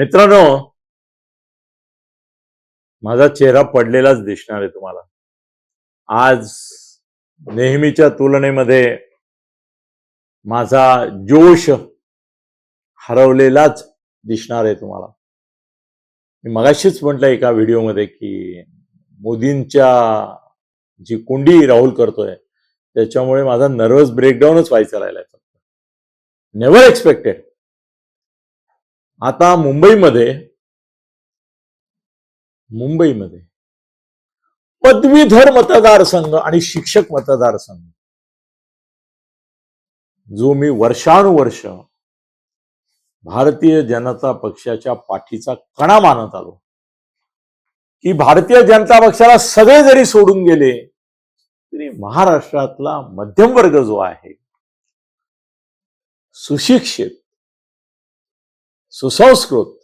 मित्रांनो माझा चेहरा पडलेलाच दिसणार आहे तुम्हाला. आज नेहमीच्या तुलनेमध्ये माझा जोश हरवलेलाच दिसणार आहे तुम्हाला. मी मगाशीच म्हटलं एका व्हिडिओमध्ये की मोदींच्या जी कुंडी राहुल करतोय त्याच्यामुळे माझा नर्वस ब्रेकडाऊनच व्हायचा राहिलाय. फक्त नेव्हर एक्सपेक्टेड आता मुंबईमध्ये मुंबईमध्ये पदवीधर मतदारसंघ आणि शिक्षक मतदारसंघ जो मी वर्षानुवर्ष भारतीय जनता पक्षाच्या पाठीचा कणा मानत आलो. की भारतीय जनता पक्षाला सगळे जरी सोडून गेले तरी महाराष्ट्रातला मध्यम वर्ग जो आहे सुशिक्षित सुसंस्कृत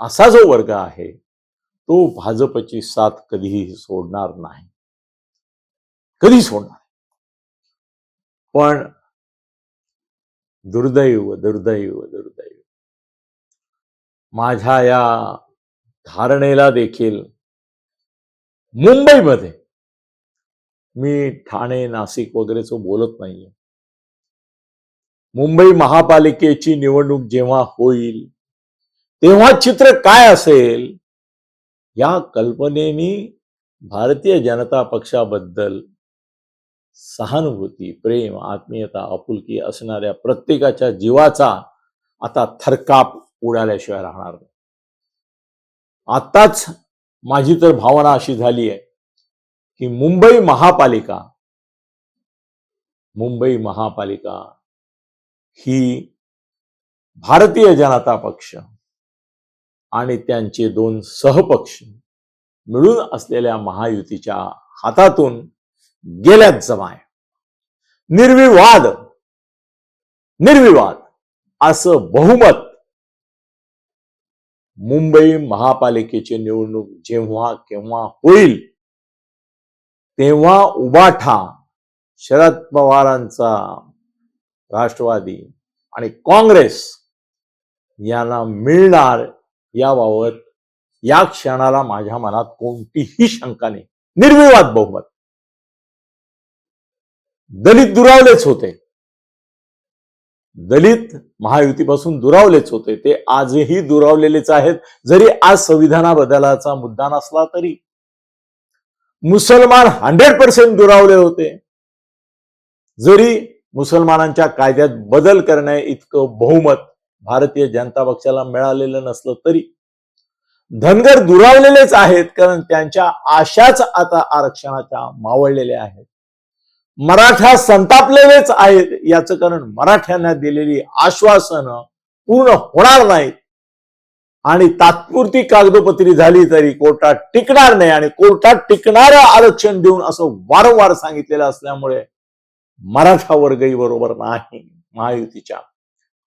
असा जो वर्ग आहे तो भाजपची साथ कधीही सोडणार नाही. कधी सोडणार? पण दुर्दैव दुर्दैव दुर्दैव. माझ्या या धारणेला देखील मुंबईमध्ये मी ठाणे नाशिक वगैरेचं बोलत नाहीये. मुंबई महापालिकेची निवडणूक जेव्हा होईल तेव्हा चित्र काय असेल? या कल्पनेनी भारतीय जनता पक्षाबद्दल सहानुभूती प्रेम आत्मीयता आपुलकी असणाऱ्या प्रत्येकाच्या जीवाचा आता थरकाप उडाल्याशिवाय राहणार नाही. आत्ताच माझी तर भावना अशी झाली आहे की मुंबई महापालिका मुंबई महापालिका ही भारतीय जनता पक्ष आणि त्यांचे दोन सहपक्ष मिळून असलेल्या महायुतीच्या हातातून गेल्यात जमाय. निर्विवाद निर्विवाद असं बहुमत मुंबई महापालिकेची निवडणूक जेव्हा केव्हा होईल तेव्हा उबाठा शरद पवारांचा राष्ट्रवादी आणि काँग्रेस यांना मिळणार याबाबत या क्षणाला माझ्या मनात कोणतीही शंका नाही. निर्विवाद बहुमत. दलित दुरावलेच होते. दलित महायुतीपासून दुरावलेच होते. ते आजही दुरावलेलेच आहेत. जरी आज संविधाना बदलाचा मुद्दा नसला तरी. मुसलमान हंड्रेड पर्सेंट दुरावले होते. जरी मुसलमानांच्या कायद्यात बदल करण्या इतकं बहुमत भारतीय जनता पक्षाला मिळालेलं नसलं तरी धनगर दुरावलेलेच आहेत कारण त्यांच्या आशाच आता आरक्षणाच्या मावळलेल्या आहेत. मराठा संतापलेलेच आहेत याचं कारण मराठ्यांना दिलेली आश्वासनं पूर्ण होणार नाहीत. आणि तात्पुरती कागदोपत्री झाली तरी कोर्टात टिकणार नाही आणि कोर्टात टिकणारं आरक्षण देऊन असं वारंवार सांगितलेलं असल्यामुळे मराठा वर्गही बरोबर नाही महायुतीच्या.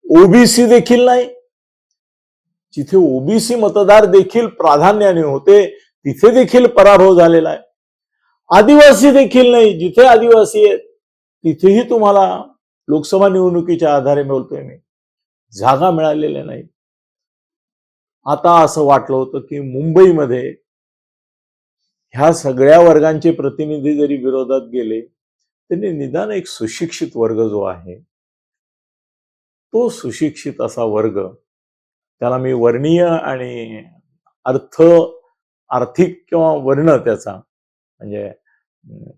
ओबीसी देखील नाही. जिथे ओबीसी मतदार देखील प्राधान्याने होते तिथे देखील पराभव झालेला आहे. आदिवासी देखील नाही. जिथे आदिवासी आहेत तिथेही तुम्हाला लोकसभा निवडणुकीच्या आधारे बोलतोय मी. जागा मिळालेल्या नाही. आता असं वाटलं होतं की मुंबईमध्ये ह्या सगळ्या वर्गांचे प्रतिनिधी जरी विरोधात गेले त्यांनी निदान एक सुशिक्षित वर्ग जो आहे तो सुशिक्षित असा वर्ग त्याला मी वर्णीय आणि अर्थ आर्थिक किंवा वर्ण त्याचा म्हणजे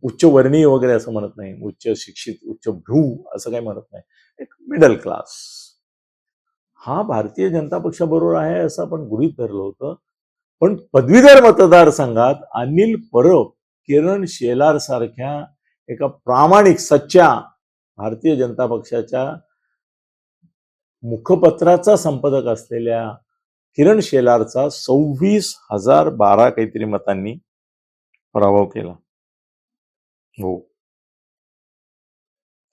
उच्च वर्णीय वगैरे असं म्हणत नाही उच्च शिक्षित उच्च भ्रू असं काही म्हणत नाही एक मिडल क्लास हा भारतीय जनता पक्षाबरोबर आहे असं आपण गृहित धरलं होतं पण पदवीधर मतदारसंघात अनिल परब किरण शेलार सारख्या एका प्रामाणिक सच्च्या भारतीय जनता पक्षाच्या मुखपत्राचा संपादक असलेल्या किरण शेलारचा सव्वीस हजार बारा काहीतरी मतांनी पराभव केला. हो.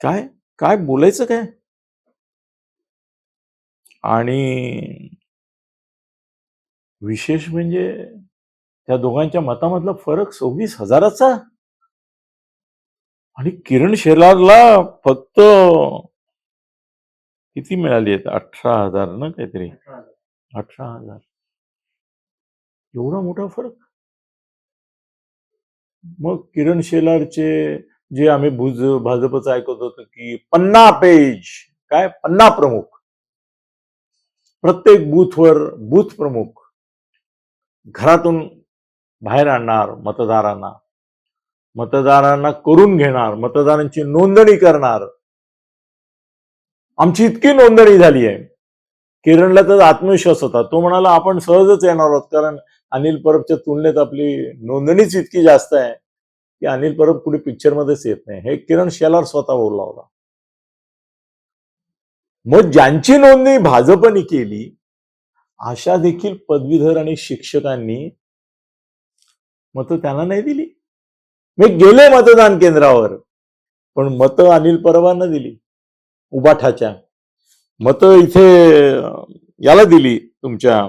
काय? काय बोलायचं काय? आणि विशेष म्हणजे त्या दोघांच्या मतामधला फरक सव्वीस हजाराचा? आणि किरण शेलारला फक्त किती मिळाली आहेत? अठरा हजार ना काहीतरी? अठरा हजार. एवढा मोठा फरक? मग किरण शेलारचे जे आम्ही भुज भाजपचं ऐकत होतो की पन्ना पेज काय? पन्ना प्रमुख. प्रत्येक बूथवर बूथ प्रमुख. घरातून बाहेर आणणार मतदारांना. मतदारांना करून घेणार मतदारांची नोंदणी करणार. आमची इतकी नोंदणी झाली आहे. किरणला तर आत्मविश्वास होता. तो म्हणाला आपण सहजच येणार आहोत कारण अनिल परबच्या तुलनेत आपली नोंदणीच इतकी जास्त आहे की अनिल परब कुठे पिक्चर मध्येच येत नाही. हे किरण शेलार स्वतः बोलला होता. मग ज्यांची नोंदणी भाजपने केली अशा देखील पदवीधर आणि शिक्षकांनी मत त्यांना नाही दिली. मी गेले मतदान केंद्रावर पण मतं अनिल परवांना दिली उबाठाच्या. मतं इथे याला दिली तुमच्या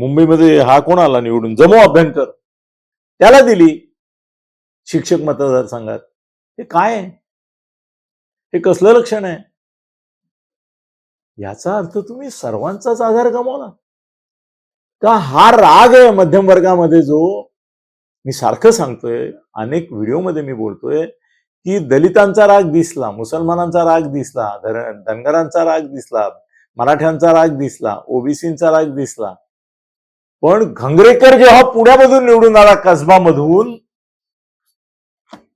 मुंबईमध्ये हा कोण आला निवडून? जमो अभ्यंकर. त्याला दिली शिक्षक मतदारसंघात. हे काय? आहे हे कसलं लक्षण आहे? याचा अर्थ तुम्ही सर्वांचाच आधार गमावला. का हा राग आहे मध्यम वर्गामध्ये जो मी सारखं सांगतोय अनेक व्हिडिओमध्ये मी बोलतोय की दलितांचा राग दिसला मुसलमानांचा राग दिसला धर- धनगरांचा राग दिसला मराठ्यांचा राग दिसला ओबीसींचा राग दिसला. पण घंगरेकर जेव्हा पुण्यामधून निवडून आला कसबामधून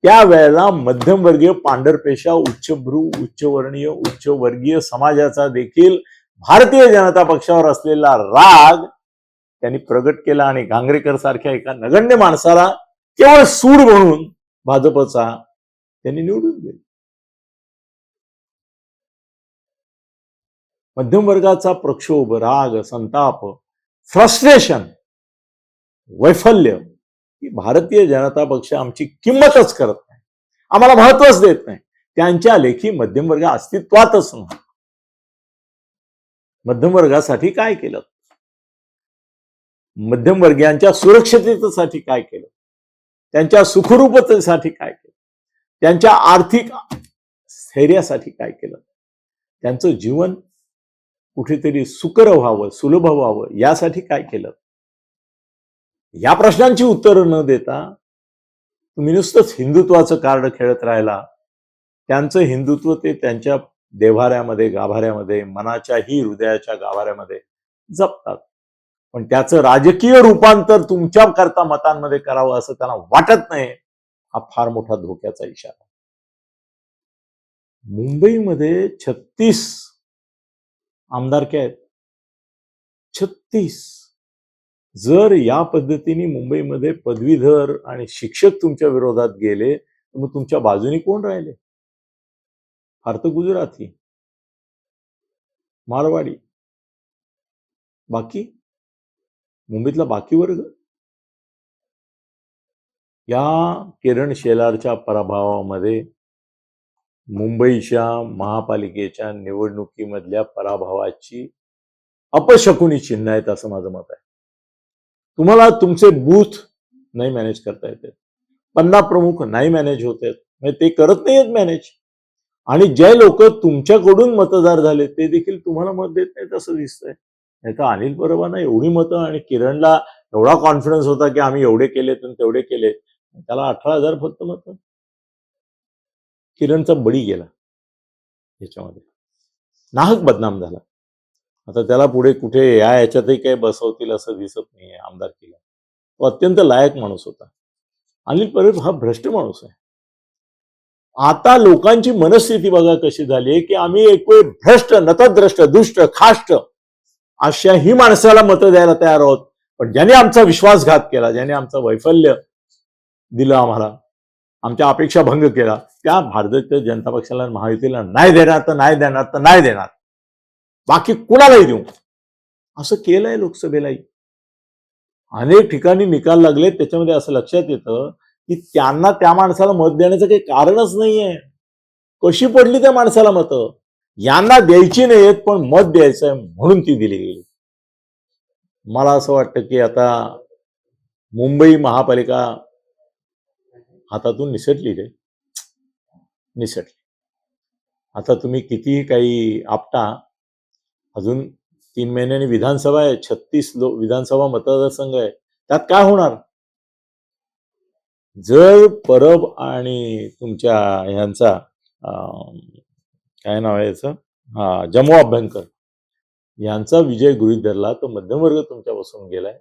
त्यावेळेला मध्यमवर्गीय पांढरपेशा उच्चभ्रू उच्चवर्णीय उच्चवर्गीय समाजाचा देखील भारतीय जनता पक्षावर असलेला राग त्यांनी प्रगट केला आणि गांगरेकर सारख्या एका नगण्य माणसाला केवळ सूड म्हणून भाजपचा त्यांनी निवडून दिले. मध्यम वर्गाचा प्रक्षोभ राग संताप फ्रस्ट्रेशन वैफल्य ही भारतीय जनता पक्ष आमची किंमतच करत नाही. आम्हाला महत्वच देत नाही. त्यांच्या लेखी मध्यम वर्ग अस्तित्वातच नाही मध्यम वर्गासाठी काय केलं? मध्यमवर्गीयांच्या सुरक्षिततेसाठी काय केलं? त्यांच्या सुखरूपतेसाठी काय केलं? त्यांच्या आर्थिक स्थैर्यासाठी काय केलं? त्यांचं जीवन कुठेतरी सुकर व्हावं सुलभ व्हावं यासाठी काय केलं? या प्रश्नांची उत्तरं न देता तुम्ही नुसतंच हिंदुत्वाचं कार्ड खेळत राहिला. त्यांचं हिंदुत्व ते त्यांच्या देव्हाऱ्यामध्ये गाभाऱ्यामध्ये मनाच्याही हृदयाच्या गाभाऱ्यामध्ये जपतात. पण त्याचं राजकीय रूपांतर तुमच्या करता मतांमध्ये करावं असं त्यांना वाटत नाही हा फार मोठा धोक्याचा इशारा. मुंबईमध्ये छत्तीस आमदारके आहेत. छत्तीस. जर या पद्धतीने मुंबईमध्ये पदवीधर आणि शिक्षक तुमच्या विरोधात गेले तर मग तुमच्या बाजूनी कोण राहिले? फार तर गुजराती मारवाडी. बाकी? मुंबईतला बाकी वर्ग या किरण शेलारच्या पराभवामध्ये मुंबईच्या महापालिकेच्या निवडणुकीमधल्या पराभवाची अपशकुनी चिन्ह आहेत असं माझं मत आहे. तुम्हाला तुमचे बूथ नाही मॅनेज करता येते पन्ना प्रमुख नाही मॅनेज होत आहेत. म्हणजे ते करत नाही आहेत मॅनेज आणि जे लोक तुमच्याकडून मतदार झाले ते देखील तुम्हाला मत देत नाहीत असं दिसतंय. नाही तर अनिल परबांना एवढी मतं आणि किरणला एवढा कॉन्फिडन्स होता की आम्ही एवढे केलेत आणि तेवढे केले त्याला अठरा हजार फक्त मतं. किरणचा बळी गेला याच्यामध्ये. नाहक बदनाम झाला. आता त्याला पुढे कुठे या याच्यातही काही बसवतील असं दिसत नाही आमदार केला तो अत्यंत लायक माणूस होता. अनिल परब हा भ्रष्ट माणूस आहे. आता लोकांची मनस्थिती बघा कशी झाली आहे की आम्ही एक भ्रष्ट नतद्रष्ट दुष्ट खाष्ट अशा ही माणसाला मतं द्यायला तयार आहोत. पण ज्याने आमचा विश्वासघात केला ज्याने आमचं वैफल्य दिलं आम्हाला आमच्या अपेक्षा भंग केला त्या भारतीय जनता पक्षाला महायुतीला नाही देणार तर नाही देणार तर नाही देणार. बाकी कुणालाही देऊ. असं केलंय लोकसभेलाही. अनेक ठिकाणी निकाल लागले त्याच्यामध्ये असं लक्षात येतं की त्यांना त्या माणसाला मत देण्याचं काही कारणच नाहीये. कशी पडली त्या माणसाला मतं? यांना द्यायची नाहीयेत पण मत द्यायचंय म्हणून ती दिली गेली. मला असं वाटतं की आता मुंबई महापालिका हातातून निसटली रे. निसटली. आता तुम्ही कितीही काही आपटा अजून तीन महिन्याने विधानसभा आहे छत्तीस लो विधानसभा मतदारसंघ आहे त्यात काय होणार? जर परब आणि तुमच्या ह्यांचा अं, काय नाव आहे याचं? हा जमू अभ्यंकर. यांचा विजय गृहित धरला तर मध्यमवर्ग तुमच्या बसून गेलाय.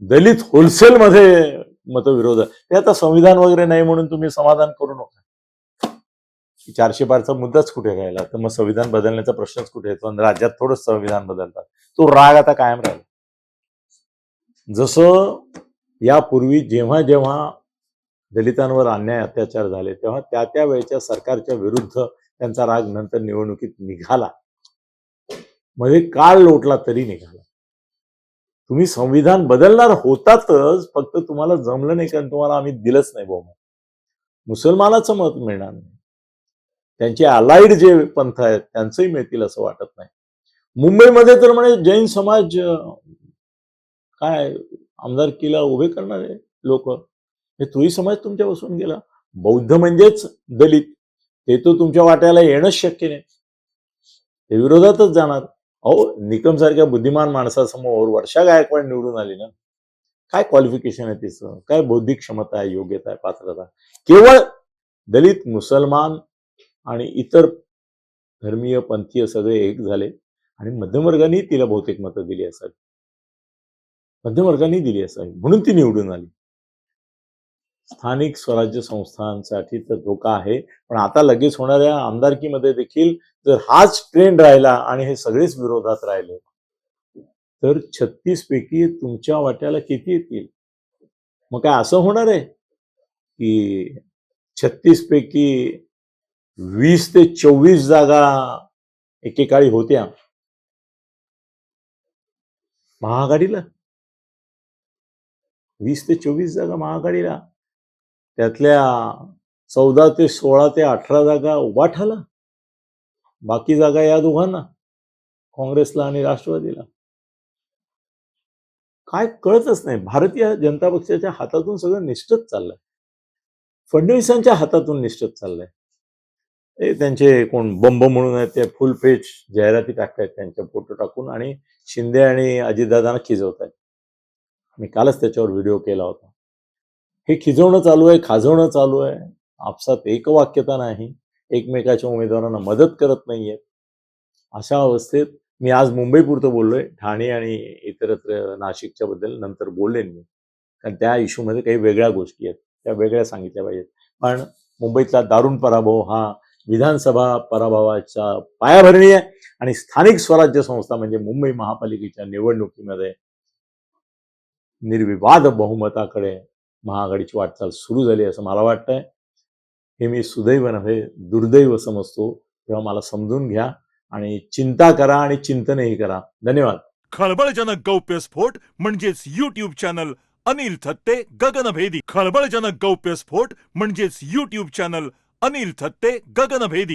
दलित होलसेल मध्ये मतविरोध. आहे. ते आता संविधान वगैरे नाही म्हणून तुम्ही समाधान करू नका. चारशे पारचा मुद्दाच कुठे राहिला? तर मग संविधान बदलण्याचा प्रश्नच कुठे येतो? आणि राज्यात थोडंच संविधान बदलतात. तो राग आता कायम राहिला. जसं यापूर्वी जेव्हा जेव्हा दलितांवर अन्याय अत्याचार झाले तेव्हा त्या त्या वेळच्या सरकारच्या विरुद्ध त्यांचा राग नंतर निवडणुकीत निघाला. मध्ये काळ लोटला तरी निघाला. तुम्ही संविधान बदलणार होतातच फक्त तुम्हाला जमलं नाही कारण तुम्हाला आम्ही दिलंच नाही बहुमत मुसलमानाचं मत मिळणार नाही. त्यांचे अलाइड जे पंथ आहेत त्यांचंही मिळतील असं वाटत नाही. मुंबईमध्ये तर म्हणे जैन समाज काय काय आमदारकीला उभे करणारे लोक हे तोही समाज तुमच्या बसून गेला. बौद्ध म्हणजेच दलित. ते तर तुमच्या वाट्याला येणंच शक्य नाही. ते विरोधातच जाणार. अहो निकम सारख्या बुद्धिमान माणसासमोर वर्षा गायकवाड निवडून आली ना? काय क्वालिफिकेशन आहे तिचं? काय बौद्धिक क्षमता आहे योग्यता आहे पात्रता? केवळ दलित मुसलमान आणि इतर धर्मीय पंथीय सगळे एक झाले आणि मध्यमवर्गाने तिला बहुतेक मतं दिली असावी. मध्यमवर्गाने दिली असावी. म्हणून ती निवडून आली. स्थानिक स्वराज्य संस्थांसाठी तर धोका आहे. पण आता लगेच होणाऱ्या आमदारकीमध्ये देखील जर हाच ट्रेंड राहिला आणि हे सगळेच विरोधात राहिले तर छत्तीस पैकी तुमच्या वाट्याला किती येतील? मग काय असं होणार आहे? की छत्तीस पैकी वीस ते चोवीस जागा एकेकाळी होत्या. महाआघाडीला? वीस ते चोवीस जागा महाआघाडीला. त्यातल्या चौदा ते सोळा ते अठरा जागा उभा ठाला बाकी जागा या दोघांना काँग्रेसला आणि राष्ट्रवादीला. काय कळतच नाही. भारतीय जनता पक्षाच्या हातातून सगळं निष्ठच चाललंय. फडणवीसांच्या हातातून निष्ठत चाललंय. ते त्यांचे कोण बंब म्हणून आहेत ते फुल पेज जाहिराती टाकतायत त्यांच्या फोटो टाकून आणि शिंदे आणि अजितदादांना खिजवत आहेत मी कालच त्याच्यावर व्हिडिओ केला होता. हे खिजवणं चालू आहे खाजवणं चालू आहे. आपसात एकवाक्यता नाही. एकमेकाच्या उमेदवारांना मदत करत नाहीये अशा अवस्थेत मी आज मुंबईपुरतं बोललोय. ठाणे आणि इतरत्र नाशिकच्या बद्दल नंतर बोललेन मी. कारण त्या इश्यूमध्ये काही वेगळ्या गोष्टी आहेत. त्या वेगळ्या सांगितल्या पाहिजेत. पण मुंबईतला दारुण पराभव हा विधानसभा पराभवाच्या पायाभरणी आहे आणि स्थानिक स्वराज्य संस्था म्हणजे मुंबई महापालिकेच्या निवडणुकीमध्ये निर्विवाद बहुमताकडे महाआघाडीची वाटचाल सुरू झाली असं मला वाटतंय. हे मी सुदैव नव्हे दुर्दैव समजतो. तेव्हा मला समजून घ्या आणि चिंता करा आणि चिंतनही करा. धन्यवाद. खळबळजनक गौप्यस्फोट म्हणजेच युट्यूब चॅनल अनिल थत्ते गगनभेदी. खळबळजनक गौप्यस्फोट म्हणजेच युट्यूब चॅनल अनिल थत्ते गगनभेदी.